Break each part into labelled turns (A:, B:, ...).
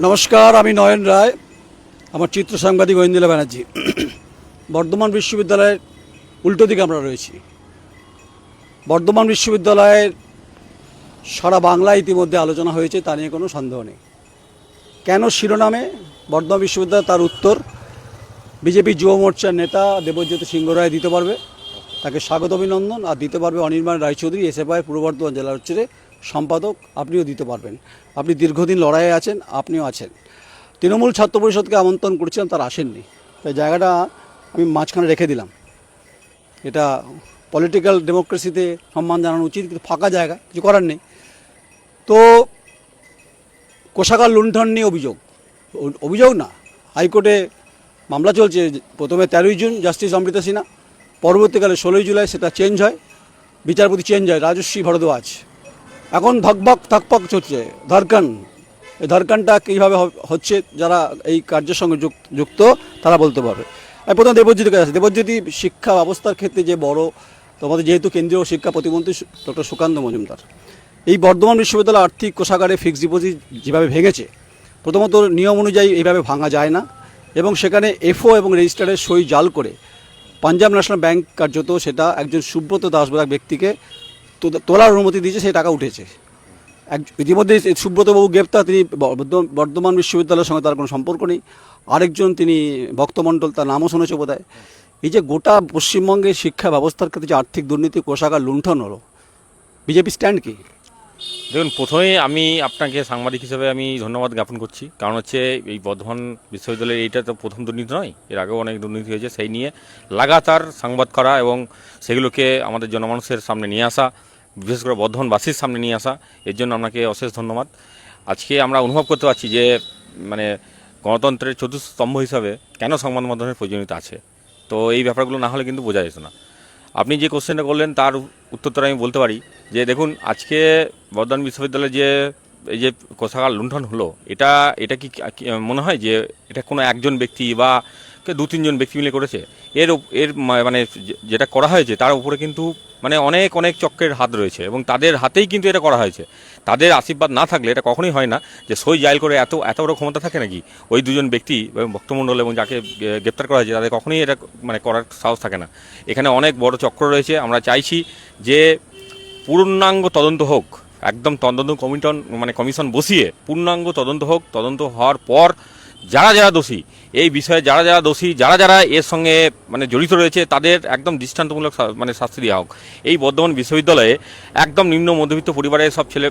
A: নমস্কার, আমি নয়ন রায়, আমার চিত্র সাংবাদিক ঐন্দিলা ব্যানার্জি। বর্ধমান বিশ্ববিদ্যালয়ের উল্টো দিকে আমরা রয়েছি। বর্ধমান বিশ্ববিদ্যালয়ের সারা বাংলা ইতিমধ্যে আলোচনা হয়েছে, তা নিয়ে কোনো সন্দেহ নেই। কেন শিরোনামে? বর্ধমান বিশ্ববিদ্যালয় তার উত্তর। বিজেপি যুব মোর্চার নেতা দেবজ্যোত সিংহ রায় দিতে পারবে। তাকে স্বাগত অভিনন্দন। আর দিতে পারবে অনির্বাণ রায়চৌধুরী এসএফআই পূর্ব বর্ধমান জেলার হচ্ছে সম্পাদক, আপনিও দিতে পারবেন। আপনি দীর্ঘদিন লড়াইয়ে আছেন, আপনিও আছেন। তৃণমূল ছাত্র পরিষদকে আমন্ত্রণ করেছিলাম, তারা আসেননি। তাই জায়গাটা আমি মাঝখানে রেখে দিলাম। এটা পলিটিক্যাল ডেমোক্রেসিতে সম্মান জানানো উচিত, কিন্তু ফাঁকা জায়গা, কিছু করার নেই। তো কোষাগার লুণ্ঠন নিয়ে অভিযোগ। অভিযোগ না, হাইকোর্টে মামলা চলছে, প্রথমে তেরোই জুন জাস্টিস অমৃতা সিনহা, পরবর্তীকালে ষোলোই জুলাই সেটা চেঞ্জ হয়, বিচারপতি চেঞ্জ হয় রাজস্বী ভরদ্বাজ। এখন ধকবক থকপক চলছে। ধরকান। এই ধরকানটা কীভাবে হচ্ছে যারা এই কার্যের সঙ্গে যুক- যুক্ত, তারা বলতে পারবে। আমি প্রথমে দেবজ্যোতির কাছে আসি। দেবজ্যোতি শিক্ষা ব্যবস্থার ক্ষেত্রে যে বড়, তোমাদের যেহেতু কেন্দ্রীয় শিক্ষা প্রতিমন্ত্রী ডক্টর সুকান্ত মজুমদার, এই বর্ধমান বিশ্ববিদ্যালয় আর্থিক কোষাগারে ফিক্সড ডিপোজিট যেভাবে ভেঙেছে, প্রথমত নিয়ম অনুযায়ী এইভাবে ভাঙা যায় না এবং সেখানে এফও এবং রেজিস্টারের সই জাল করে, পাঞ্জাব ন্যাশনাল ব্যাংক কার্যত সেটা একজন সুব্রত দাস ব্যক্তিকে তোলার অনুমতি দিয়েছে, সেই টাকা উঠেছে। এক ইতিমধ্যে সুব্রতবাবু গ্রেপ্তার, তিনি বর্ধমান বিশ্ববিদ্যালয়ের সঙ্গে তার কোনো সম্পর্ক নেই। আরেকজন তিনি ভক্তমণ্ডল, তার নামও শুনেছে বোধ এই যে গোটা পশ্চিমবঙ্গের শিক্ষা ব্যবস্থার ক্ষেত্রে যে আর্থিক দুর্নীতি, কোষাগার লুণ্ঠন হলো, বিজেপি স্ট্যান্ড কি?
B: দেখুন প্রথমেই আমি আপনাকে সাংবাদিক হিসেবে আমি ধন্যবাদ জ্ঞাপন করছি। কারণ হচ্ছে এই বর্ধমান বিশ্ববিদ্যালয়ের এইটা তো প্রথম দুর্নীতি নয়, এর আগেও অনেক দুর্নীতি হয়েছে। সেই নিয়ে লাগাতার সংবাদ করা এবং সেগুলোকে আমাদের জনমানুষের সামনে নিয়ে আসা বিশেষ করে বর্ধমানবাসীর সামনে নিয়ে আসা, এর জন্য আপনাকে অশেষ ধন্যবাদ। আজকে আমরা অনুভব করতে পারছি যে মানে গণতন্ত্রের চতুর্থ স্তম্ভ হিসাবে কেন সংবাদ মাধ্যমের প্রয়োজনীয়তা আছে? তো এই ব্যাপারগুলো না হলে কিন্তু বোঝা যেত না। আপনি যে কোশ্চেনটা করলেন, তার উত্তরটা আমি বলতে পারি যে, দেখুন, আজকে বর্ধমান বিশ্ববিদ্যালয়ে যে, এই যে কোষাগার লুণ্ঠন হলো, এটা এটা কি মনে হয় যে, এটা কোনো একজন ব্যক্তি বা দু তিনজন ব্যক্তি মিলে করেছে? এর এর মানে যেটা করা হয়েছে, তার উপরে কিন্তু মানে অনেক অনেক চক্রের হাত রয়েছে এবং তাদের হাতেই কিন্তু এটা করা হয়েছে। তাদের আশীর্বাদ না থাকলে এটা কখনোই হয় না যে সই জাইল করে এত এত বড় ক্ষমতা থাকে নাকি? ওই দুজন ব্যক্তি ভক্তমণ্ডল এবং যাকে গ্রেপ্তার করা হয়েছে, তাদের কখনোই এটা মানে করার সাহস থাকে না। এখানে অনেক বড় চক্র রয়েছে। আমরা চাইছি যে পূর্ণাঙ্গ তদন্ত হোক, একদম তদন্ত কমিশন মানে কমিশন বসিয়ে পূর্ণাঙ্গ তদন্ত হোক। তদন্ত হওয়ার পর যারা যারা দোষী, এই বিষয়ে যারা যারা দোষী, যারা যারা এর সঙ্গে মানে জড়িত রয়েছে, তাদের একদম দৃষ্টান্তমূলক মানে শাস্তি দেওয়া হোক। এই বর্ধমান বিশ্ববিদ্যালয়ে একদম নিম্ন মধ্যবিত্ত পরিবারের সব ছেলে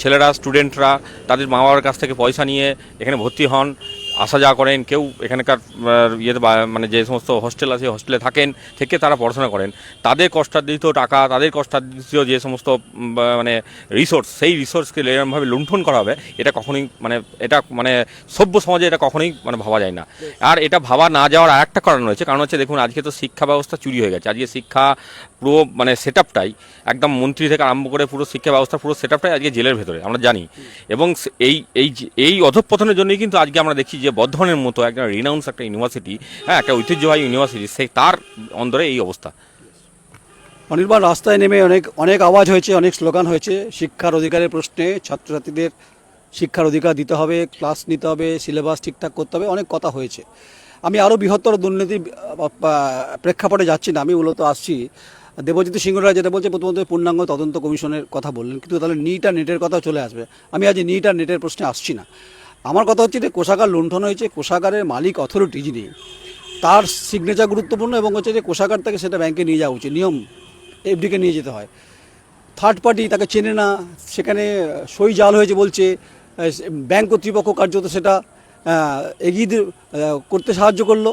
B: ছেলেরা স্টুডেন্টরা তাদের মা বাবার কাছ থেকে পয়সা নিয়ে এখানে ভর্তি হন। আসা যাওয়া করেন, কেউ এখানকার ইয়েতে মানে যে সমস্ত হোস্টেল আছে, হোস্টেলে থাকেন, থেকে তারা পড়াশোনা করেন। তাদের কষ্টার্জিত টাকা, তাদের কষ্টার্জিত যে সমস্ত মানে রিসোর্স সেই রিসোর্সকে এরকমভাবে লুণ্ঠন করা হবে, এটা কখনোই মানে এটা মানে সভ্য সমাজে এটা কখনোই মানে ভাবা যায় না। আর এটা ভাবা না যাওয়ার আর একটা কারণ রয়েছে, কারণ হচ্ছে দেখুন, আজকে তো শিক্ষা ব্যবস্থা চুরি হয়ে গেছে। আজকে শিক্ষা পুরো মানে সেট আপটাই একদম মন্ত্রী থেকে আরম্ভ করে পুরো শিক্ষা ব্যবস্থা, পুরো সেট আপটাই আজকে জেলের ভেতরে, আমরা জানি। এবং এই এই এই অধঃপতনের জন্যই কিন্তু আজকে আমরা দেখি যে বর্ধমানের মতো একটা রিনাউন্স একটা ইউনিভার্সিটি হ্যাঁ একটা ঐতিহ্যবাহী ইউনিভার্সিটি সেই তার অন্দরে এই অবস্থা।
A: অনির্বাণ, রাস্তায় নেমে অনেক অনেক আওয়াজ হয়েছে, অনেক স্লোগান হয়েছে, শিক্ষার অধিকারের প্রশ্নে ছাত্রছাত্রীদের শিক্ষার অধিকার দিতে হবে, ক্লাস নিতে হবে, সিলেবাস ঠিকঠাক করতে হবে, অনেক কথা হয়েছে। আমি আরও বৃহত্তর দুর্নীতি প্রেক্ষাপটে যাচ্ছি না, আমি মূলত আসছি দেবজিৎ সিংহ রায় যেটা বলছে, প্রথমত পূর্ণাঙ্গ তদন্ত কমিশনের কথা বললেন, কিন্তু তাহলে নিট আর নেটের কথা চলে আসবে। আমি আজ নিট আর নেটের প্রশ্নে আসছি না। আমার কথা হচ্ছে যে কোষাগার লুণ্ঠন হয়েছে কোষাগারের মালিক অথরিটি যিনি তার সিগনেচার গুরুত্বপূর্ণ এবং হচ্ছে যে কোষাগার থেকে সেটা ব্যাংকে নিয়ে যাওয়া উচিত নিয়ম এফডিকে নিয়ে যেতে হয়। থার্ড পার্টি তাকে চেনে না সেখানে সই জাল হয়েছে বলছে ব্যাংক কর্তৃপক্ষ কার্যত সেটা এগিয়ে করতে সাহায্য করল।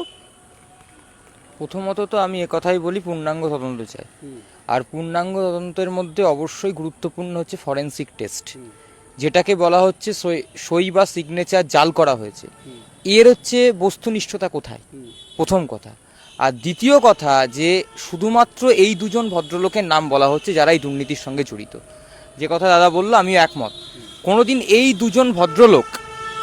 C: প্রথমত তো আমি কথাই বলি পূর্ণাঙ্গ তদন্ত চাই। আর পূর্ণাঙ্গ তদন্তের মধ্যে অবশ্যই গুরুত্বপূর্ণ হচ্ছে ফরেনসিক টেস্ট যেটাকে বলা হচ্ছে সই- বা সিগনেচার জাল করা হয়েছে। এর হচ্ছে বস্তুনিষ্ঠতা কোথায়? প্রথম কথা। আর দ্বিতীয় কথা যে শুধুমাত্র এই দুজন ভদ্রলোকের নাম বলা হচ্ছে যারা এই দুর্নীতির সঙ্গে জড়িত। যে কথা দাদা বলল আমিও একমত। কোনোদিন এই দুজন ভদ্রলোক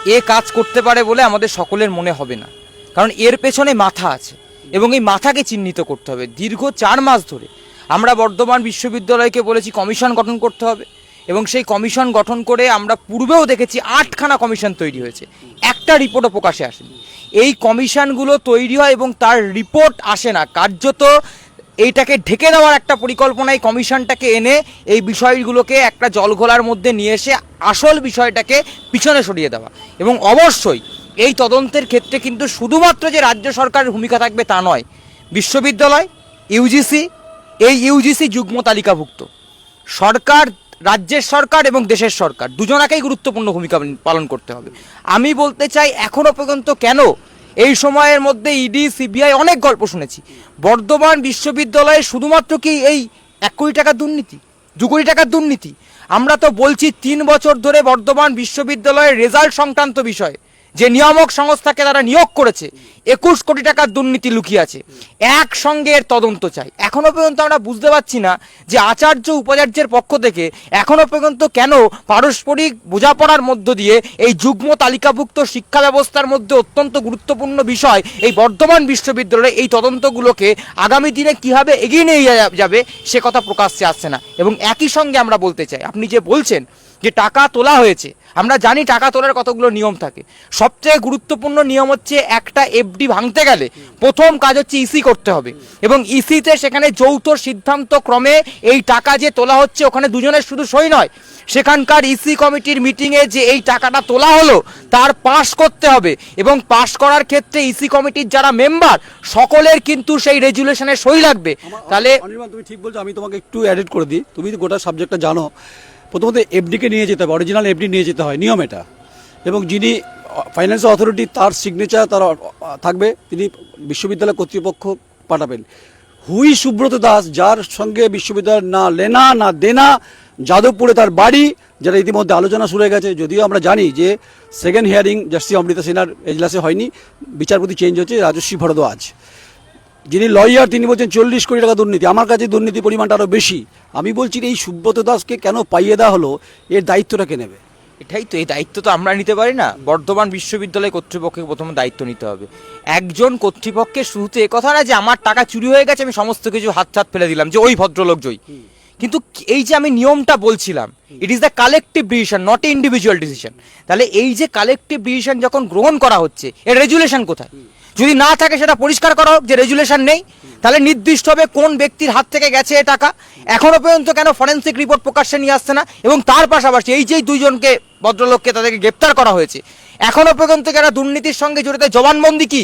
C: এ কাজ করতে পারে বলে আমাদের সকলের মনে হবে না। কারণ এর পেছনে মাথা আছে এবং এই মাথাকে চিহ্নিত করতে হবে। দীর্ঘ চার মাস ধরে আমরা বর্ধমান বিশ্ববিদ্যালয়কে বলেছি কমিশন গঠন করতে হবে। এবং সেই কমিশন গঠন করে আমরা পূর্বেও দেখেছি আটখানা কমিশন তৈরি হয়েছে। একটা রিপোর্টও প্রকাশে আসেনি। এই কমিশনগুলো তৈরি হয় এবং তার রিপোর্ট আসে না। কার্যত এইটাকে ঢেকে দেওয়ার একটা পরিকল্পনায় কমিশনটাকে এনে এই বিষয়গুলোকে একটা জলঘোলার মধ্যে নিয়ে এসে আসল বিষয়টাকে পিছনে সরিয়ে দেওয়া। এবং অবশ্যই এই তদন্তের ক্ষেত্রে কিন্তু শুধুমাত্র যে রাজ্য সরকারের ভূমিকা থাকবে তা নয়, বিশ্ববিদ্যালয় ইউজিসি এই ইউজিসি যুগ্ম তালিকাভুক্ত। সরকার রাজ্যের সরকার এবং দেশের সরকার দুজনাকেই গুরুত্বপূর্ণ ভূমিকা পালন করতে হবে। আমি বলতে চাই এখনও পর্যন্ত কেন এই সময়ের মধ্যে ইডি সিবিআই অনেক গল্প শুনেছি। বর্ধমান বিশ্ববিদ্যালয়ে শুধুমাত্র কি এই এক কোটি টাকার দুর্নীতি? দু কোটি টাকার দুর্নীতি? আমরা তো বলছি তিন বছর ধরে বর্ধমান বিশ্ববিদ্যালয়ের রেজাল্ট সংক্রান্ত বিষয়ে। যে নিয়ামক সংস্থাকে তারা নিয়োগ করেছে, একুশ কোটি টাকার দুর্নীতি লুকিয়ে আছে। একসঙ্গে এর তদন্ত চাই। এখনও পর্যন্ত আমরা বুঝতে পারছি না যে আচার্য উপাচার্যের পক্ষ থেকে এখনও পর্যন্ত কেন পারস্পরিক বোঝাপড়ার মধ্য দিয়ে এই যুগ্ম তালিকাভুক্ত শিক্ষা ব্যবস্থার মধ্যে অত্যন্ত গুরুত্বপূর্ণ বিষয় এই বর্ধমান বিশ্ববিদ্যালয়ে এই তদন্তগুলোকে আগামী দিনে কীভাবে এগিয়ে নিয়ে যাবে, সে কথা প্রকাশ্যে আসছে না। এবং একই সঙ্গে আমরা বলতে চাই, আপনি যে বলছেন যে টাকা তোলা হয়েছে আমরা জানি টাকা তোলার কতগুলো নিয়ম থাকে। সবচেয়ে গুরুত্বপূর্ণ নিয়ম হচ্ছে একটা এফডি ভাঙতে গেলে প্রথম কাজ হচ্ছে ইসি করতে হবে। এবং ইসিতে সেখানে যৌথ সিদ্ধান্ত ক্রমে এই টাকা যে তোলা হচ্ছে ওখানে দুজনের শুধু সই নয় সেখানকার ইসি কমিটির মিটিংয়ে যে এই টাকাটা তোলা হলো তার পাস করতে হবে। এবং পাস করার ক্ষেত্রে ইসি কমিটির যারা মেম্বার সকলের কিন্তু সেই রেজুলেশনে সই লাগবে। তাহলে
A: তুমি ঠিক বলছো আমি তোমাকে একটু অ্যাডেড করে দিই। তুমি গোটা সাবজেক্টটা জানো। প্রথমত এফডিকে নিয়ে যেতে হবে অরিজিনাল এফডি নিয়ে যেতে হয়, নিয়ম এটা। এবং যিনি ফাইন্যান্সিয়াল অথরিটি তার সিগনেচার তার থাকবে, তিনি বিশ্ববিদ্যালয় কর্তৃপক্ষ পাঠাবেন। হুই সুব্রত দাস, যার সঙ্গে বিশ্ববিদ্যালয়ের না লেনা, না দেনা, যাদবপুরে তার বাড়ি, যেটা ইতিমধ্যে আলোচনা শুরু হয়ে গেছে, যদিও আমরা জানি যে সেকেন্ড হিয়ারিং জাস্টিস অমৃতা সিনহার এজলাসে হয়নি, বিচারপতি চেঞ্জ হচ্ছে রাজস্বী ভরদ্বাজ। যিনি লয়ার তিনি বলছেন চল্লিশ কোটি টাকা দুর্নীতি। আমার কাছে দুর্নীতি পরিমাণটা আরও বেশি। আমি বলছি এই সুব্রত দাসকে কেন পাইয়ে দেওয়া হলো এর দায়িত্বটা কে নেবে?
C: এটাই তো এই দায়িত্ব তো আমরা নিতে পারি না। বর্ধমান বিশ্ববিদ্যালয় কর্তৃপক্ষকে প্রথমে দায়িত্ব নিতে হবে। একজন কর্তৃপক্ষের শুরুতে কথা না যে আমার টাকা চুরি হয়ে গেছে আমি সমস্ত কিছু হাত ছাত ফেলে দিলাম যে ওই ভদ্রলোক জয়ী। কিন্তু এই যে আমি নিয়মটা বলছিলাম it is the collective decision not a individual decision তাহলে এই যে কালেকটিভ ডিসিশন যখন গ্রহণ করা হচ্ছে এর রেজুলেশন কোথায়? যদি না থাকে সেটা পরিষ্কার করা হোক, যে রেজুলেশন নেই, তাহলে নির্দিষ্ট হবে কোন ব্যক্তির হাত থেকে গেছে এ টাকা। এখনও পর্যন্ত কেন ফরেন্সিক রিপোর্ট প্রকাশ্যে নিয়ে আসছে না? এবং তার পাশাপাশি এই যে দুইজনকে ভদ্রলোককে তাদেরকে গ্রেপ্তার করা হয়েছে এখনও পর্যন্ত কেন দুর্নীতির সঙ্গে জড়িত, জবানবন্দি কি?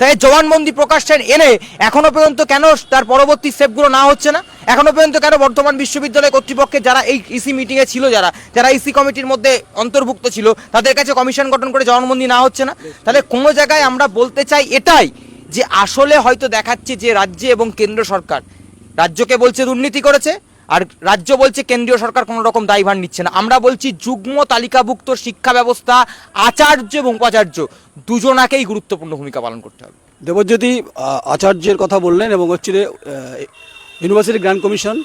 C: তাই জবানবন্দি প্রকাশ্যে এনে এখনও পর্যন্ত কেন তার পরবর্তী স্টেপগুলো না হচ্ছে না? এখনও পর্যন্ত কেন বর্তমান বিশ্ববিদ্যালয় কর্তৃপক্ষের যারা এই ইসি মিটিংয়ে ছিল যারা যারা ইসি কমিটির মধ্যে অন্তর্ভুক্ত ছিল, তাদের কাছে কমিশন গঠন করে জবানবন্দি না হচ্ছে না? তাহলে কোনো জায়গায় আমরা বলতে চাই এটাই যে আসলে হয়তো দেখাচ্ছে যে রাজ্যে এবং কেন্দ্র সরকার রাজ্যকে বলছে দুর্নীতি করেছে আর রাজ্য বলছে কেন্দ্রীয় সরকার কোনো রকম দায়ভার নিচ্ছে না। আমরা বলছি যুগ্ম তালিকাভুক্ত শিক্ষা ব্যবস্থা, আচার্য এবং উপাচার্য দুজনাকেই গুরুত্বপূর্ণ ভূমিকা পালন করতে হবে।
A: দেবজ্যোতি আচার্যের কথা বললেন এবং হচ্ছে ইউনিভার্সিটি গ্র্যান্ড কমিশন,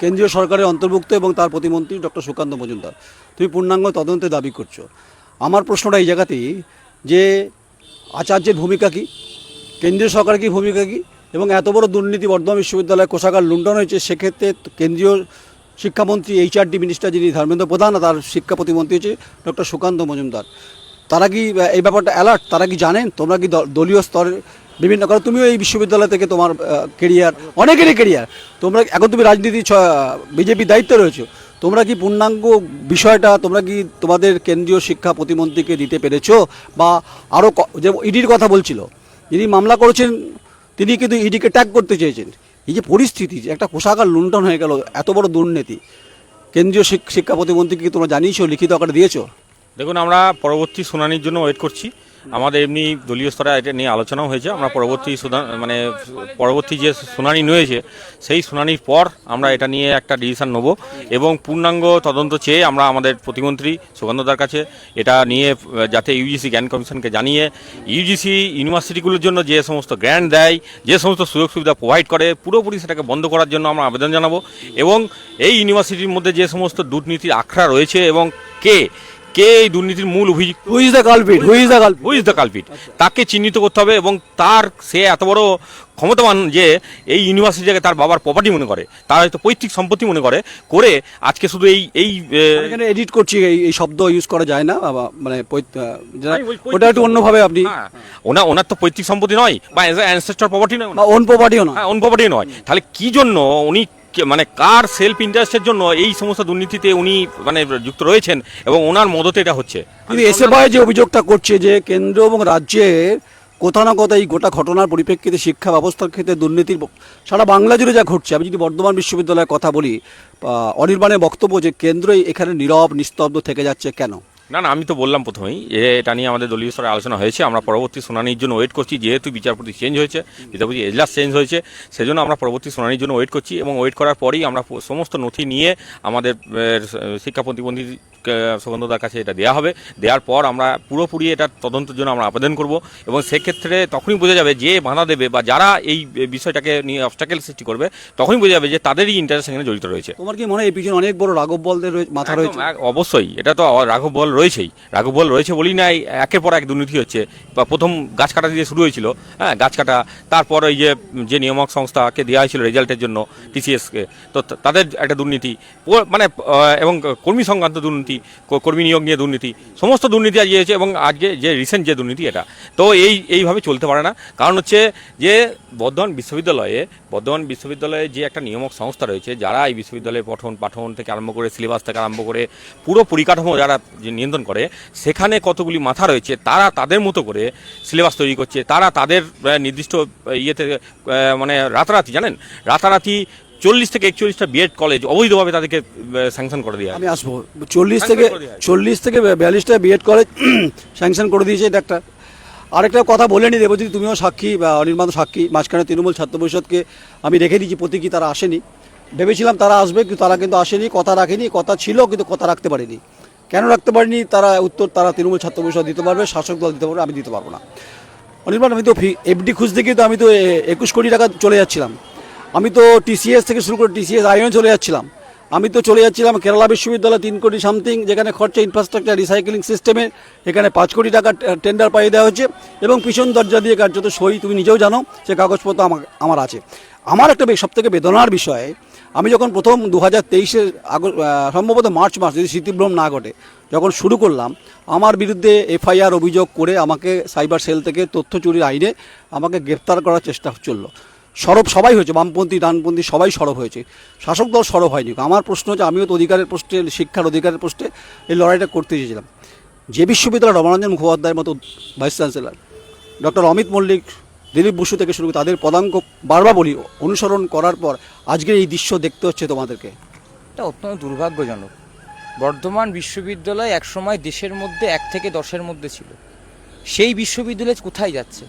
A: কেন্দ্রীয় সরকারের অন্তর্ভুক্ত এবং তার প্রতিমন্ত্রী ডক্টর সুকান্ত মজুমদার। তুমি পূর্ণাঙ্গ তদন্তের দাবি করছ। আমার প্রশ্নটা এই জায়গাতেই যে, আচার্যের ভূমিকা কি? কেন্দ্রীয় সরকারের কি ভূমিকা কি? এবং এত বড় দুর্নীতি বর্ধমান বিশ্ববিদ্যালয়ে কোষাগার লুণ্ঠন হয়েছে, সেক্ষেত্রে কেন্দ্রীয় শিক্ষামন্ত্রী এইচআরডি মিনিস্টার যিনি ধর্মেন্দ্র প্রধান, তার শিক্ষা প্রতিমন্ত্রী হচ্ছে ডক্টর সুকান্ত মজুমদার। তারা কি এই ব্যাপারটা অ্যালার্ট তারা কি জানেন? তোমরা কি দলীয় স্তরে বিভিন্ন কারণ? তুমিও এই বিশ্ববিদ্যালয় থেকে তোমার কেরিয়ার অনেকেরই কেরিয়ার তোমরা, এখন তুমি রাজনীতি বিজেপি দায়িত্বে রয়েছো। তোমরা কি পূর্ণাঙ্গ বিষয়টা, তোমরা কি তোমাদের কেন্দ্রীয় শিক্ষা প্রতিমন্ত্রীকে দিতে পেরেছ? বা আরও যে ইডির কথা বলছিল, যিনি মামলা করেছেন তিনি কিন্তু ইডিকে ট্যাগ করতে চেয়েছেন। এই যে পরিস্থিতি, যে একটা কোষাগার লুণ্ঠন হয়ে গেল, এত বড় দুর্নীতি। কেন্দ্রীয় শিক- শিক্ষা প্রতিমন্ত্রীকে তোমরা জানিয়েছো, লিখিত আকারে দিয়েছ?
B: দেখুন, আমরা পরবর্তী শুনানির জন্য ওয়েট করছি। আমাদের এমনি দলীয় স্তরে এটা নিয়ে আলোচনাও হয়েছে। আমরা পরবর্তী মানে পরবর্তী যে শুনানি হয়েছে সেই শুনানির পর আমরা এটা নিয়ে একটা ডিসিশন নেব এবং পূর্ণাঙ্গ তদন্ত চেয়ে আমরা আমাদের প্রতিমন্ত্রী সুগন্ধদার কাছে এটা নিয়ে, যাতে ইউজিসি জ্ঞান কমিশনকে জানিয়ে, ইউজিসি ইউনিভার্সিটিগুলোর জন্য যে সমস্ত গ্র্যান্ট দেয়, যে সমস্ত সুযোগ সুবিধা প্রোভাইড করে, পুরোপুরি সেটাকে বন্ধ করার জন্য আমরা আবেদন জানাব এবং এই ইউনিভার্সিটির মধ্যে যে সমস্ত দুর্নীতির আখড়া রয়েছে এবং কে কে এই দুর্নীতির মূল অভিযুক্ত?
A: Who is the culprit who is the culprit
B: who is the culprit তাকে চিহ্নিত করতে হবে এবং তার সে এত বড় ক্ষমতাবান যে এই ইউনিভার্সিটিকে তার বাবার প্রপার্টি মনে করে তার হয়তো পৈতৃক সম্পত্তি মনে করে করে আজকে শুধু এই এই
A: এখানে এডিট করছি এই শব্দ ইউজ করা যায় না মানে ওটা একটু অন্যভাবে আপনি
B: হ্যাঁ, ওনা ওনার তো পৈতৃক সম্পত্তি নয় বা অ্যানসেস্টার প্রপার্টি নয়
A: ওন প্রপার্টিও নয়।
B: হ্যাঁ অন প্রপার্টি নয়। তাহলে কি জন্য উনি মানে কার সেলফ ইন্টারেস্টের জন্য এই সমস্ত দুর্নীতিতে উনি মানে যুক্ত রয়েছেন এবং ওনার মদতে এটা হচ্ছে?
A: কিন্তু এসএফআই যে অভিযোগটা করছে যে কেন্দ্র এবং রাজ্যের কোথাও না কোথাও এই গোটা ঘটনার পরিপ্রেক্ষিতে শিক্ষা ব্যবস্থার ক্ষেত্রে দুর্নীতির সারা বাংলা জুড়ে যা ঘটছে, আমি যদি বর্ধমান বিশ্ববিদ্যালয়ের কথা বলি অনির্বাণের বক্তব্য যে কেন্দ্রই এখানে নীরব, নিস্তব্ধ থেকে যাচ্ছে কেন?
B: না না আমি তো বললাম প্রথমেই যে এটা নিয়ে আমাদের দলীয় স্তরে আলোচনা হয়েছে। আমরা পরবর্তী শুনানির জন্য ওয়েট করছি যেহেতু বিচারপতি চেঞ্জ হয়েছে বিচারপতি এজলাস চেঞ্জ হয়েছে সেজন্য আমরা পরবর্তী শুনানির জন্য ওয়েট করছি এবং ওয়েট করার পরেই আমরা সমস্ত নথি নিয়ে আমাদের শিক্ষা প্রতিবন্ধী সুগন্ধদার কাছে এটা দেওয়া হবে। দেওয়ার পর আমরা পুরোপুরি এটা তদন্তের জন্য আমরা আবেদন করব এবং সেক্ষেত্রে তখনই বোঝা যাবে যে বাধা দেবে বা যারা এই বিষয়টাকে নিয়ে অবস্টাকেল সৃষ্টি করবে তখনই বোঝা যাবে যে তাদেরই ইন্টারেস্ট এখানে জড়িত রয়েছে।
A: তোমার কি মনে হয় এই পিছনে অনেক বড় রাঘব বলদের মাথা রয়েছে?
B: অবশ্যই এটা তো রাঘব বল রয়েছেই। রাঘব বল রয়েছে বলেই না একের পর এক দুর্নীতি হচ্ছে। বা প্রথম গাছ কাটা দিয়ে শুরু হয়েছিল হ্যাঁ গাছ কাটা। তারপর ওই যে যে নিয়ামক সংস্থাকে দেওয়া হয়েছিল রেজাল্টের জন্য, টিসিএসকে। তো তাদের একটা দুর্নীতি মানে এবং কর্মী সংক্রান্ত দুর্নীতি কর্মী নিয়োগ নিয়ে দুর্নীতি, সমস্ত দুর্নীতি আজ হয়েছে এবং আজকে যে রিসেন্ট যে দুর্নীতি এটা। তো এই, এইভাবে চলতে পারে না। কারণ হচ্ছে যে বর্ধমান বিশ্ববিদ্যালয়ে বর্ধমান বিশ্ববিদ্যালয়ে যে একটা নিয়ামক সংস্থা রয়েছে, যারা এই বিশ্ববিদ্যালয়ে পঠন পাঠন থেকে আরম্ভ করে সিলেবাস থেকে আরম্ভ করে, পুরো পরিকাঠামো যারা নিয়ন্ত্রণ করে সেখানে কতগুলি মাথা রয়েছে তারা তাদের মতো করে সিলেবাস তৈরি করছে তারা তাদের নির্দিষ্ট ইয়েতে মানে রাতারাতি জানেন? রাতারাতি চল্লিশ থেকে একচল্লিশটা বিএড কলেজ অবৈধভাবে তাদেরকে স্যাংশন করে দিয়ে
A: আমি আসব। চল্লিশ থেকে। চল্লিশ থেকে বিয়াল্লিশটা বিএড কলেজ স্যাংশন করে দিয়েছে এটা একটা। আরেকটা কথা বলে নি দেবজিৎ তুমিও সাক্ষী বা অনির্বাণ সাক্ষী মাঝখানে তৃণমূল ছাত্র পরিষদকে আমি রেখে দিয়েছি প্রতীকী তারা আসেনি। ভেবেছিলাম তারা আসবে কিন্তু তারা কিন্তু আসেনি কথা রাখেনি কথা ছিল কিন্তু কথা রাখতে পারেনি। কেন রাখতে পারিনি? তারা উত্তর, তারা তৃণমূল ছাত্র পরিষদ দিতে পারবে, শাসক দল দিতে পারবে, আমি দিতে পারব না। অনির্বাণ, আমি তো এফডি খুঁজতে গিয়ে তো আমি তো একুশ কোটি টাকা চলে যাচ্ছিলাম। আমি তো টিসিএস থেকে শুরু করে টিসিএস আইনে চলে যাচ্ছিলাম। আমি তো চলে যাচ্ছিলাম কেরালা বিশ্ববিদ্যালয় তিন কোটি সামথিং, যেখানে খরচা ইনফ্রাস্ট্রাকচার রিসাইকেলিং সিস্টেমে এখানে পাঁচ কোটি টাকা টেন্ডার পাইয়ে দেওয়া হচ্ছে এবং পিছন দরজা দিয়ে কার্যত সই, তুমি নিজেও জানো, সে কাগজপত্র আমার আমার আছে। আমার একটা সব থেকে বেদনার বিষয় আমি যখন প্রথম দু হাজার তেইশের সম্ভবত মার্চ মাস, যদি স্মৃতিভ্রম না ঘটে, যখন শুরু করলাম, আমার বিরুদ্ধে এফআইআর অভিযোগ করে আমাকে সাইবার সেল থেকে তথ্য চুরির আইনে আমাকে গ্রেপ্তার করার চেষ্টা চলল। সরব সবাই হয়েছে, বামপন্থী, ডানপন্থী সবাই সরব হয়েছে। শাসক দল সরব হয়নি। আমার প্রশ্ন হচ্ছে, আমিও তো অধিকারের প্রশ্নে, শিক্ষার অধিকারের প্রশ্নে এই লড়াইটা করতে চেয়েছিলাম। যে বিশ্ববিদ্যালয় রমানঞ্জন মুখোপাধ্যায়ের মতো vice chancellor, doctor Amit Mallick Dilip Basu থেকে শুরু করে তাদের পদাঙ্ক বারবার বলি অনুসরণ করার পর আজকে এই দৃশ্য দেখতে হচ্ছে তোমাদেরকে।
C: এটা অত্যন্ত দুর্ভাগ্যজনক। বর্ধমান বিশ্ববিদ্যালয় একসময় দেশের মধ্যে এক থেকে দশের মধ্যে ছিল। সেই বিশ্ববিদ্যালয় কোথায় যাচ্ছে?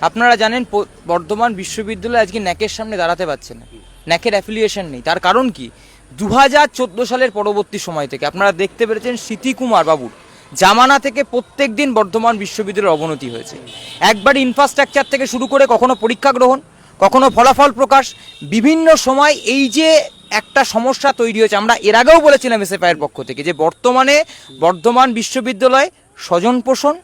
C: আপনারা জানেন বর্ধমান বিশ্ববিদ্যালয় আজকে ন্যাকের সামনে দাঁড়াতে পারছে না। ন্যাকের অ্যাফিলিয়েশন নেই। তার কারণ কি? দু হাজার চোদ্দ সালের পরবর্তী সময় থেকে আপনারা দেখতে পেরেছেন স্মৃতিকুমার বাবুর জামানা থেকে প্রত্যেক দিন বর্ধমান বিশ্ববিদ্যালয়ের অবনতি হয়েছে। একবার ইনফ্রাস্ট্রাকচার থেকে শুরু করে কখনো পরীক্ষা গ্রহণ, কখনো ফলাফল প্রকাশ, বিভিন্ন সময় এই যে একটা সমস্যা তৈরি হয়েছে, আমরা এর আগেও বলেছিলাম এসএফআইয়ের পক্ষ থেকে যে বর্তমানে বর্ধমান বিশ্ববিদ্যালয় স্বজন পোষণ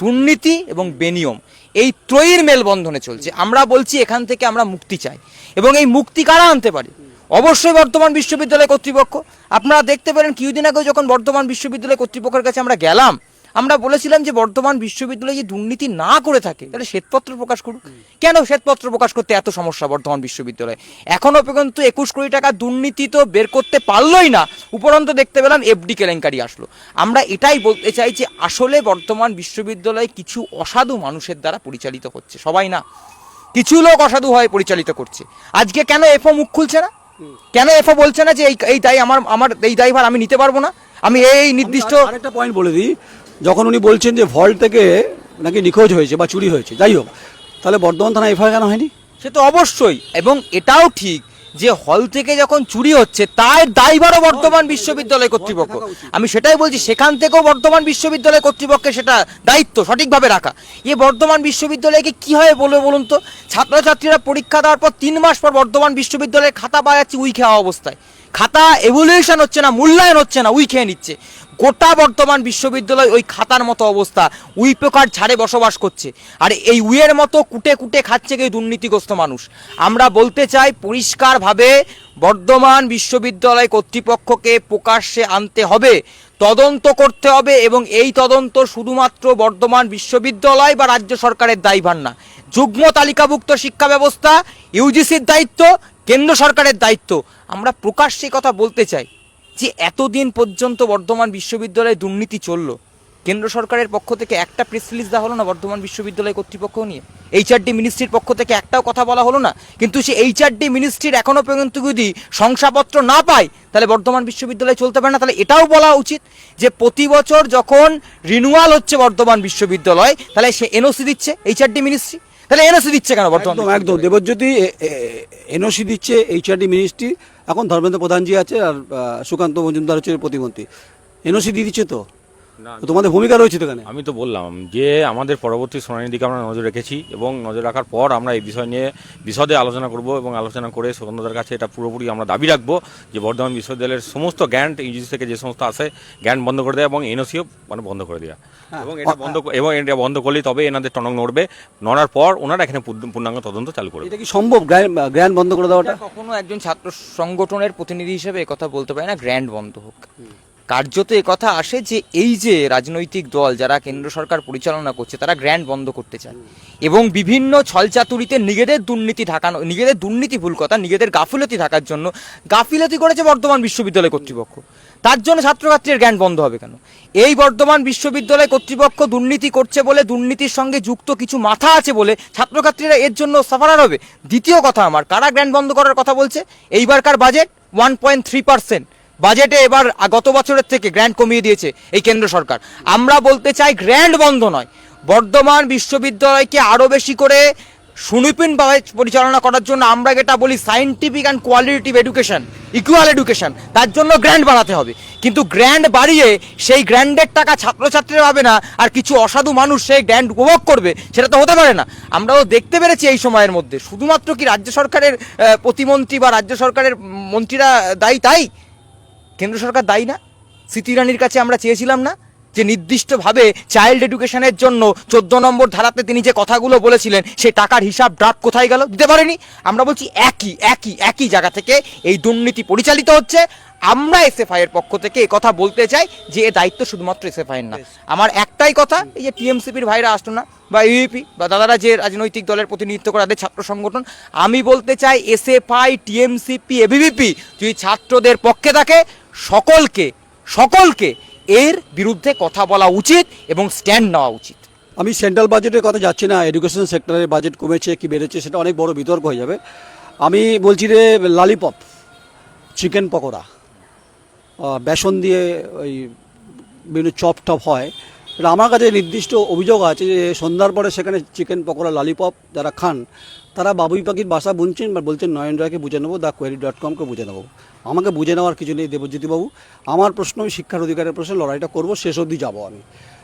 C: দুর্নীতি এবং বেনিয়ম এই ত্রয়ীর মেলবন্ধনে চলছে। আমরা বলছি এখান থেকে আমরা মুক্তি চাই এবং এই মুক্তি কারা আনতে পারে? অবশ্যই বর্তমান বিশ্ববিদ্যালয় কর্তৃপক্ষ। আপনারা দেখতে পারেন কিছুদিন আগে যখন বর্তমান বিশ্ববিদ্যালয় কর্তৃপক্ষের কাছে আমরা গেলাম, আমরা বলেছিলাম যে বর্তমান বিশ্ববিদ্যালয়ে যে দুর্নীতি না করে থাকে, তাহলে শ্বেতপত্র প্রকাশ করুক। কেন শ্বেতপত্র প্রকাশ করতে এত সমস্যা বর্তমান বিশ্ববিদ্যালয়ে? এখনও পর্যন্ত একুশ কোটি টাকা দুর্নীতি তো বের করতে পারলোই না। উপরন্ত দেখতে পেলাম এফডি কেলেঙ্কারি আসলো। আমরা এটাই বলতে চাই যে আসলে বর্তমান বিশ্ববিদ্যালয় কিছু অসাধু মানুষের দ্বারা পরিচালিত হচ্ছে। সবাই না, কিছু লোক অসাধু হয়ে পরিচালিত করছে। আজকে কেন এফও মুখ খুলছে না? কেন এফও বলছে না যে এই এই দায় আমার আমার এই দায়ভার আমি নিতে পারব না? আমি এই নির্দিষ্ট
A: আরেকটা পয়েন্ট বলে দিই। যখন উনি বলছেন যে ভল্ট থেকে নাকি নিখোঁজ হয়েছে বা চুরি হয়েছে যাই হোক তাহলে বর্ধমান থানা এফআইআর কেন হয়নি?
C: সে তো অবশ্যই এবং এটাও ঠিক যে হল থেকে যখন চুরি হচ্ছে তার দায়ভারও বর্তমান বিশ্ববিদ্যালয় কর্তৃপক্ষ। আমি সেটাই বলছি সেখান থেকেও বর্তমান বিশ্ববিদ্যালয় কর্তৃপক্ষের সেটা দায়িত্ব সঠিকভাবে রাখা। এ বর্তমান বিশ্ববিদ্যালয়কে কি হয় বলে বলুন তো? ছাত্রছাত্রীরা পরীক্ষা দেওয়ার পর তিন মাস পর বর্তমান বিশ্ববিদ্যালয়ের খাতা পাওয়া যাচ্ছে উই খাওয়া অবস্থায়। খাতা এভলিউশন হচ্ছে না, মূল্যায়ন হচ্ছে না, উই খেয়ে নিচ্ছে। গোটা বর্তমান বিশ্ববিদ্যালয় ওই খাতার মতো অবস্থা, উই প্রকার ছাড়ে বসবাস করছে। আর এই উইয়ের মতো কুটে কুটে খাচ্ছে এই দুর্নীতিগ্রস্ত মানুষ। আমরা বলতে চাই পরিষ্কারভাবে বর্ধমান বিশ্ববিদ্যালয় কর্তৃপক্ষকে প্রকাশ্যে আনতে হবে, তদন্ত করতে হবে এবং এই তদন্ত শুধুমাত্র বর্ধমান বিশ্ববিদ্যালয় বা রাজ্য সরকারের দায়ভার না। যুগ্ম তালিকাভুক্ত শিক্ষা ব্যবস্থা, ইউজিসির দায়িত্ব কেন্দ্র সরকারের দায়িত্ব। আমরা প্রকাশ্যে কথা বলতে চাই যে এতদিন পর্যন্ত বর্ধমান বিশ্ববিদ্যালয়ে দুর্নীতি চলল। কেন্দ্র সরকারের পক্ষ থেকে একটা প্রেস রিলিজ দেওয়া হলো না বর্ধমান বিশ্ববিদ্যালয় কর্তৃপক্ষ নিয়ে? এইচআরডি মিনিস্ট্রির পক্ষ থেকে একটাও কথা বলা হলো না? কিন্তু সে এইচআরডি মিনিস্ট্রির এখনও পর্যন্ত যদি শংসাপত্র না পায়, তাহলে বর্ধমান বিশ্ববিদ্যালয় চলতে পারে না? তাহলে এটাও বলা উচিত যে প্রতি বছর যখন রিনুয়াল হচ্ছে বর্ধমান বিশ্ববিদ্যালয়, তাহলে সে এনওসি দিচ্ছে এইচআরডি মিনিস্ট্রি তাহলে এনওসি দিচ্ছে কেন বর্তমানে
A: একদম একদম। দেবজ্যোতি এনওসি দিচ্ছে এইচআরডি মিনিস্ট্রি এখন ধর্মেন্দ্র প্রধানজি আছে আর সুকান্ত মজুমদার হচ্ছে প্রতিমন্ত্রী। এনওসি দিয়ে দিচ্ছে তো? তোমাদের ভূমিকা রয়েছে তো এখানে?
B: আমি তো বললাম যে আমাদের পরবর্তী শুনানির দিকে আমরা নজর রেখেছি এবং নজর রাখার পর আমরা এই বিষয় নিয়ে বিশদে আলোচনা করব এবং আলোচনা করে সুগন্ধদার কাছে এটা পুরোপুরি আমরা দাবি রাখব যে বর্ধমান বিশ্ববিদ্যালয়ের সমস্ত গ্যান্ট ইউজিসি থেকে যে সমস্ত আসে গ্যান্ট বন্ধ করে দেওয়া এবং এনওসিও মানে বন্ধ করে দেওয়া
A: হ্যাঁ।
B: এবং এটা বন্ধ এবং এটা বন্ধ করলেই তবে এনাদের টনক নড়বে নড়ার পর ওনারা এখানে পূর্ণাঙ্গ তদন্ত চালু করবে।
A: এটা কি সম্ভব গ্র্যান্ড বন্ধ করে দেওয়াটা?
C: কখনো একজন ছাত্র সংগঠনের প্রতিনিধি হিসেবে কথা বলতে পারে না গ্র্যান্ড বন্ধ হোক। কার্যত কথা আসে যে এই যে রাজনৈতিক দল যারা কেন্দ্র সরকার পরিচালনা করছে, তারা গ্র্যান্ড বন্ধ করতে চায়। এবং বিভিন্ন ছলচাতুরিতে নিজেদের দুর্নীতি ঢাকানো, নিজেদের দুর্নীতি ভুল কথা, নিজেদের গাফিলতি ঢাকার জন্য গাফিলতি করেছে বর্ধমান বিশ্ববিদ্যালয় কর্তৃপক্ষ। তার জন্য ছাত্রছাত্রীর জ্ঞান বন্ধ হবে কেন? এই বর্ধমান বিশ্ববিদ্যালয় কর্তৃপক্ষ দুর্নীতি করছে বলে, দুর্নীতির সঙ্গে যুক্ত কিছু মাথা আছে বলে ছাত্রছাত্রীরা এর জন্য সাফারার হবে দ্বিতীয় কথা আমার, কারা গ্র্যান্ড বন্ধ করার কথা বলছে? এইবারকার budget one point three percent বাজেটে এবার গত বছরের থেকে গ্র্যান্ড কমিয়ে দিয়েছে এই কেন্দ্র সরকার। আমরা বলতে চাই গ্র্যান্ড বন্ধ নয়, বর্ধমান বিশ্ববিদ্যালয়কে আরও বেশি করে সুনিপুণভাবে পরিচালনা করার জন্য আমরা যেটা বলি scientific and qualitative education equal education তার জন্য গ্র্যান্ড বাড়াতে হবে। কিন্তু গ্র্যান্ড বাড়িয়ে সেই গ্র্যান্ডের টাকা ছাত্রছাত্রীরা পাবে না, আর কিছু অসাধু মানুষ সেই গ্র্যান্ড উপভোগ করবে, সেটা তো হতে পারে না। আমরাও দেখতে পেরেছি এই সময়ের মধ্যে। শুধুমাত্র কি রাজ্য সরকারের প্রতিমন্ত্রী বা রাজ্য সরকারের মন্ত্রীরা দায়ী তাই? কেন্দ্র সরকার দায়ী না। স্মৃতি ইরানির কাছে আমরা চেয়েছিলাম না যে নির্দিষ্টভাবে চাইল্ড এডুকেশনের জন্য চোদ্দ নম্বর ধারাতে তিনি যে কথাগুলো বলেছিলেন সেই টাকার হিসাব ড্রাফট কোথায় গেল দিতে পারেনি। আমরা বলছি একই একই একই জায়গা থেকে এই দুর্নীতি পরিচালিত হচ্ছে। আমরা এসএফআই এর পক্ষ থেকে কথা বলতে চাই যে এ দায়িত্ব শুধুমাত্র এসএফআই এর না। আমার একটাই কথা এই যে টিএমসিপির ভাইরা আসতো না বা ইউপি বা দাদারা যে রাজনৈতিক দলের প্রতিনিধিত্ব করে তাদের ছাত্র সংগঠন আমি বলতে চাই এসএফআই টিএমসিপি এবিভিপি যদি ছাত্রদের পক্ষে থাকে সকলকে সকলকে এর বিরুদ্ধে কথা বলা উচিত এবং স্ট্যান্ড নেওয়া উচিত।
A: আমি সেন্ট্রাল বাজেটের কথা যাচ্ছি না এডুকেশন সেক্টরের বাজেট কমেছে, কি বেড়েছে, সেটা অনেক বড় বিতর্ক হয়ে যাবে। আমি বলছি রে লালিপপ চিকেন পকোড়া বেসন দিয়ে ওই বিভিন্ন চপ টপ হয় আমার কাছে নির্দিষ্ট অভিযোগ আছে যে সন্ধ্যার পরে সেখানে চিকেন পকোড়া লালিপপ যারা খান, তারা বাবুই পাখির বাসা বুনছেন বা বলছেন নয়ন রায়কে বুঝে নেব দ্য কোয়ারি ডট কমকে বুঝে নেব। আমাকে বুঝে নেওয়ার কিছু নেই দেবজ্যোতিবাবু। আমার প্রশ্ন আমি শিক্ষার অধিকারের প্রশ্নে লড়াইটা করব শেষ অবধি যাব আমি।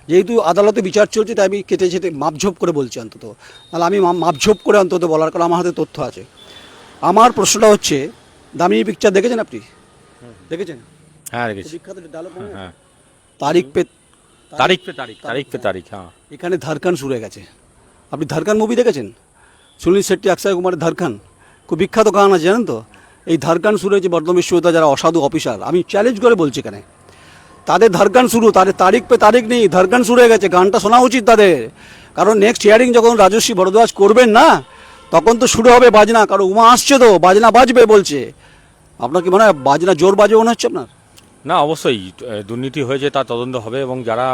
A: যেহেতু আদালতে বিচার চলছে তাই আমি কেটে ছেটে মাপঝোপ করে বলছি অন্তত। তাহলে আমি মাপঝোপ করে অন্তত বলার কারণ আমার হাতে তথ্য আছে। আমার প্রশ্নটা হচ্ছে দামিনী পিকচার দেখেছেন আপনি? দেখেছেন?
B: হ্যাঁ রেখেছি হ্যাঁ
A: তারিখ পে
B: তারিখ পে তারিখ তারিখ পে তারিখ হ্যাঁ।
A: এখানে ধারকান শুরু হয়ে গেছে। আপনি ধারকান মুভি দেখেছেন? সুনীল শেট্টি অক্ষয় কুমারের ধারকান। খুব বিখ্যাত গান আছে জানেন তো? এই ধারকান শুরু হয়েছে বর্ধমান বিশ্ববিদ্যালয় যারা অসাধু অফিসার। আমি চ্যালেঞ্জ করে বলছি এখানে। তাদের ধারকান শুরু, তাদের তারিখ পে তারিখ নেই, ধারকান শুরু হয়ে গেছে, গানটা শোনা উচিত তাদের। কারণ নেক্সট হিয়ারিং যখন রাজস্বী ভরদ্বাজ করবেন না, তখন তো শুরু হবে বাজনা, কারণ উমা আসছে তো, বাজনা বাজবে বলছে। আপনার কি মনে হয় বাজনা জোর বাজবে মনে হচ্ছে আপনার?
B: না, অবশ্যই দুর্নীতি হয়েছে তার তদন্ত হবে এবং যারা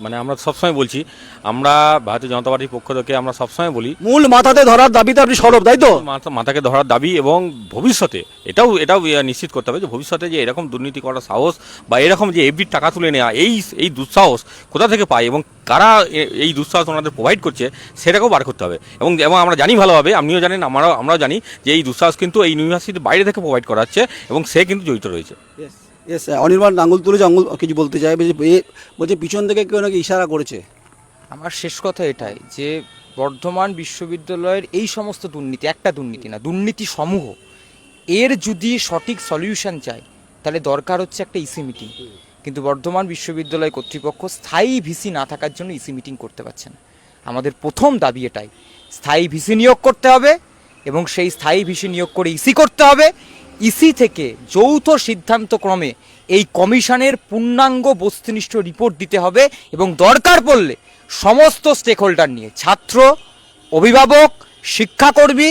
B: মানে আমরা সবসময় বলছি আমরা ভারতীয় জনতা পার্টির পক্ষ থেকে আমরা সবসময় বলি
A: মূল মাথাতে ধরার দাবিতে আপনি সরব তাই তো?
B: মাথা- মাথাকে ধরার দাবি এবং ভবিষ্যতে এটাও এটাও নিশ্চিত করতে হবে যে ভবিষ্যতে যে এরকম দুর্নীতি করার সাহস বা এরকম যে এফডির টাকা তুলে নেওয়া এই এই দুঃসাহস কোথা থেকে পায় এবং কারা এ- এই দুঃসাহস ওনাদের প্রোভাইড করছে সেটাকেও বার করতে হবে। এবং এবং আমরা জানি ভালোভাবে আপনিও জানেন আমরাও আমরাও জানি যে এই দুঃসাহস কিন্তু এই ইউনিভার্সিটির বাইরে থেকে প্রোভাইড করা হচ্ছে এবং সে কিন্তু জড়িত রয়েছে।
A: ইয়েস অনির্বাণ আঙুল তুলেছে আঙুল কিছু বলতে চাইবে যে বলছে, পিছন থেকে কেউ নাকি ইশারা করেছে।
C: আমার শেষ কথা এটাই, যে বর্ধমান বিশ্ববিদ্যালয়ের এই সমস্ত দুর্নীতি, একটা দুর্নীতি না, দুর্নীতি সমূহ, এর যদি সঠিক সলিউশন চাই, তাহলে দরকার হচ্ছে একটা ইসি মিটিং। কিন্তু বর্ধমান বিশ্ববিদ্যালয় কর্তৃপক্ষ স্থায়ী ভিসি না থাকার জন্য ইসি মিটিং করতে পারছে না। আমাদের প্রথম দাবি এটাই, স্থায়ী ভিসি নিয়োগ করতে হবে এবং সেই স্থায়ী ভিসি নিয়োগ করে ইসি করতে হবে। ইসি থেকে যৌথ সিদ্ধান্ত ক্রমে এই কমিশনের পূর্ণাঙ্গ বস্তুনিষ্ঠ রিপোর্ট দিতে হবে এবং দরকার পড়লে সমস্ত স্টেক হোল্ডার নিয়ে, ছাত্র, অভিভাবক, শিক্ষাকর্মী,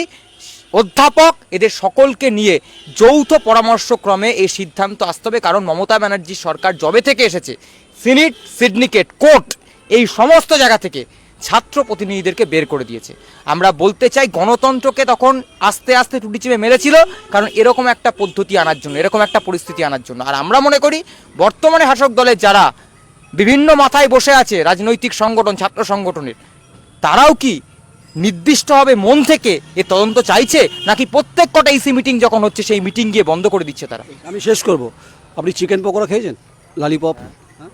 C: অধ্যাপক, এদের সকলকে নিয়ে যৌথ পরামর্শক্রমে এই সিদ্ধান্ত আসতে হবে। কারণ মমতা ব্যানার্জি সরকার জবে থেকে এসেছে, সিনিট সিডনিকেট কোর্ট, এই সমস্ত জায়গা থেকে ছাত্র প্রতিনিধিদেরকে বের করে দিয়েছে। আমরা বলতে চাই গণতন্ত্রকে তখন আস্তে আস্তে টুটি চেপে মেরেছিল কারণ এরকম একটা পদ্ধতি আনার জন্য এরকম একটা পরিস্থিতি আনার জন্য। আর আমরা মনে করি বর্তমানে শাসক দলের যারা বিভিন্ন মাথায় বসে আছে রাজনৈতিক সংগঠন ছাত্র সংগঠনের তারাও কি নির্দিষ্টভাবে মন থেকে এ তদন্ত চাইছে? নাকি প্রত্যেক কটা ইসি মিটিং যখন হচ্ছে সেই মিটিং গিয়ে বন্ধ করে দিচ্ছে তারা?
A: আমি শেষ করব। আপনি চিকেন পকোড়া খেয়েছেন? লালিপপ হ্যাঁ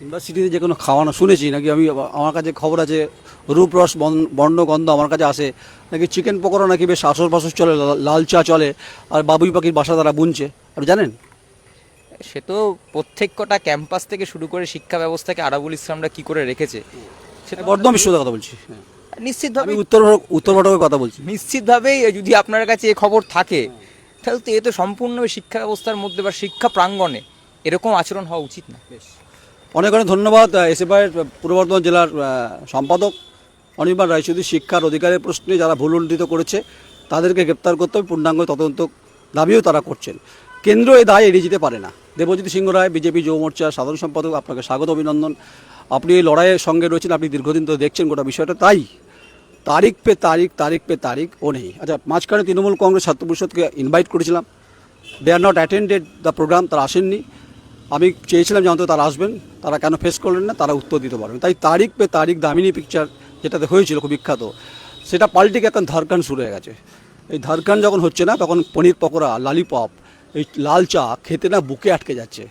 A: ইউনিভার্সিটিতে যে কোনো খাওয়ানো শুনেছি নাকি আমি আমার কাছে খবর আছে রূপরস বন- বর্ণ গন্ধ আমার কাছে আসে নাকি চিকেন পকোড়া নাকি বেশ আসর বাসর চলে লাল চা চলে আর বাবুই পাখির বাসা তারা বুনছে আপনি জানেন?
C: সে তো প্রত্যেক কটা ক্যাম্পাস থেকে শুরু করে শিক্ষা ব্যবস্থাকে আরাবুল ইসলামরা কি করে রেখেছে সেটা
A: বর্ধমান বিশ্ববিদ্যালয়ের কথা বলছি হ্যাঁ।
C: নিশ্চিতভাবে
A: উত্তর উত্তর ভারতের কথা বলছি।
C: নিশ্চিতভাবেই যদি আপনার কাছে এ খবর থাকে তাহলে তো এ তো সম্পূর্ণভাবে শিক্ষা ব্যবস্থার মধ্যে বা শিক্ষা প্রাঙ্গণে এরকম আচরণ হওয়া উচিত না।
A: অনেক অনেক ধন্যবাদ এসএফআইয়ের পূর্ব বর্ধমান জেলার সম্পাদক অনির্বাণ রায়চৌধুরী শিক্ষার অধিকারের প্রশ্নে যারা ভুল উন্নীত করেছে, তাদেরকে গ্রেপ্তার করতে হবে। পূর্ণাঙ্গ তদন্ত দাবিও তারা করছেন। কেন্দ্র এই দায় এড়িয়ে যেতে পারে না। দেবজিৎ সিংহ রায়, বিজেপি যুব মোর্চার সাধারণ সম্পাদক, আপনাকে স্বাগত, অভিনন্দন। আপনি এই লড়াইয়ের সঙ্গে রয়েছেন, আপনি দীর্ঘদিন তো দেখছেন গোটা বিষয়টা, তাই তারিখ পে তারিখ তারিখ পে তারিখ ও নেই। আচ্ছা মাঝখানে তৃণমূল কংগ্রেস ছাত্র পরিষদকে ইনভাইট করেছিলাম। They are not attended the program তারা আসেননি। আমি চেয়েছিলাম যে অন্তত তারা আসবেন, তারা কেন ফেস করলেন না, তারা উত্তর দিতে পারবেন। তাই তারিখ পে তারিখ দামিনী পিকচার যেটাতে হয়েছিল খুব বিখ্যাত, সেটা পাল্টে এখন ধারকান শুরু হয়ে গেছে। এই ধারকান যখন হচ্ছে না, তখন পনির পকোড়া লালিপপ এই লাল চা খেতে না বুকে আটকে যাচ্ছে।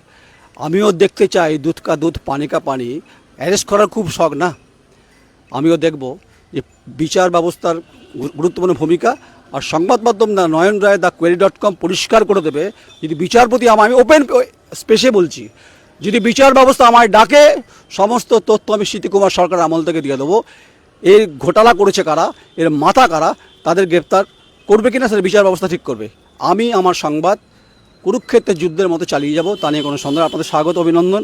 A: আমিও দেখতে চাই দুধ কা দুধ, পানি কা পানি। অ্যারেস্ট করার খুব শখ না? আমিও দেখব। যে বিচার ব্যবস্থার গুরুত্বপূর্ণ ভূমিকা। আর সংবাদ মাধ্যম না, Nayan Roy the query dot com পরিষ্কার করে দেবে, যদি বিচারপতি আমার আমি ওপেন স্পেসে বলছি, যদি বিচার ব্যবস্থা আমায় ডাকে, সমস্ত তথ্য আমি স্মৃতিকুমার সরকার আমল থেকে দিয়ে দেবো। এর ঘোটালা করেছে কারা, এর মাথা কারা, তাদের গ্রেপ্তার করবে কিনা সেটা বিচার ব্যবস্থা ঠিক করবে। আমি আমার সংবাদ কুরুক্ষেত্রের যুদ্ধের মতো চালিয়ে যাব, তা নিয়ে কোনো সন্দেহ আপনাদের স্বাগত, অভিনন্দন।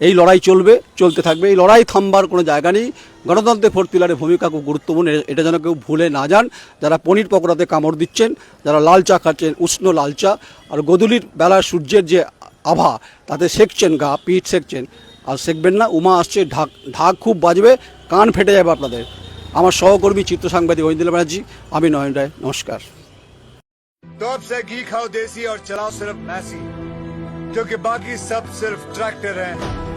A: এই লড়াই চলবে চলতে থাকবে এই লড়াই থামবার কোনো জায়গা নেই গণতন্ত্রের ফোর্থ পিলারের ভূমিকা খুব গুরুত্বপূর্ণ এ- এটা যেন কেউ ভুলে না যান যারা পনির পকোড়াতে কামড় দিচ্ছেন যারা লাল চা খাচ্ছেন উষ্ণ লাল চা আর গধূলির বেলা সূর্যের যে আভা তাতে সেকছেন গা পিঠ সেকছেন আর সেকবেন না উমা আসছে ঢাক ঢাক খুব বাজবে কান ফেটে যাবে আপনাদের আমার সহকর্মী চিত্র সাংবাদিক ঐন্দ্র ব্যানার্জি আমি নয়ন রায় নমস্কার
D: तो अब से घी खाओ देसी और चलाओ सिर्फ मैसी क्योंकि बाकी सब सिर्फ ट्रैक्टर हैं